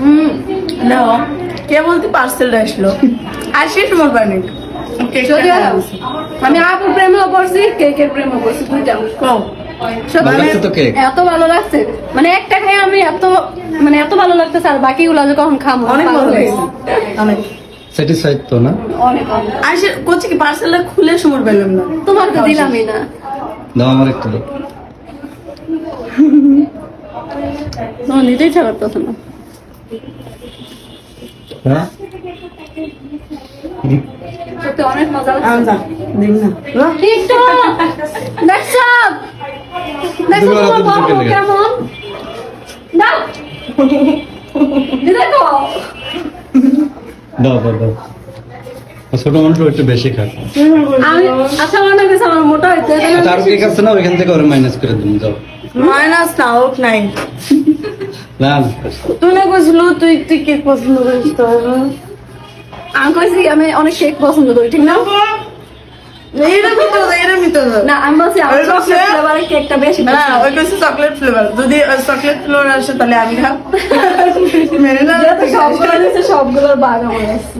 হুম নাও। কে বলতে পার্সেলটা আসলো? আসি তোমার বাড়ি যদি আমি আপুর প্রেমেও পড়ছি কেকের প্রেমও পড়ছি দুইটা কও। সত্যি ভালো লাগছে তো কেক এত ভালো লাগছে। মানে একটা খেয়ে আমি এত মানে এত ভালো লাগতেছে আর বাকিগুলো কখন খামো অনেক ভালো লাগছে। অনেক। স্যাটিসফাইড তো না? অনেক অনেক। আসে করছি কি পার্সেলটা খুলে সময় পেলাম না? তোমার তো দিলামই না। দাও আমার একটু। দাও তোমার নিতে ইচ্ছা অনেক মজা। কেমন? দাও! দাও দাও ছোট মানুষ একটু বেশি খায় আমি আচ্ছা মনে করছি আমার মোটা হইতে। কেক আছে না ওইখান থেকে ওরা মাইনাস করে দিন দাও। মাইনাস না হোক নাই। না তুই না কইছিল তুই তুই কেক পছন্দ করিস তো আমি কইছি আমি অনেক কেক পছন্দ করি ঠিক না? না আমি বলছি কেকটা বেশি না। ওই কইছে চকলেট ফ্লেভার যদি চকলেট ফ্লেভার আসে তাহলে আমি খাব। মেরে না সবগুলো সবগুলোর আমার আছে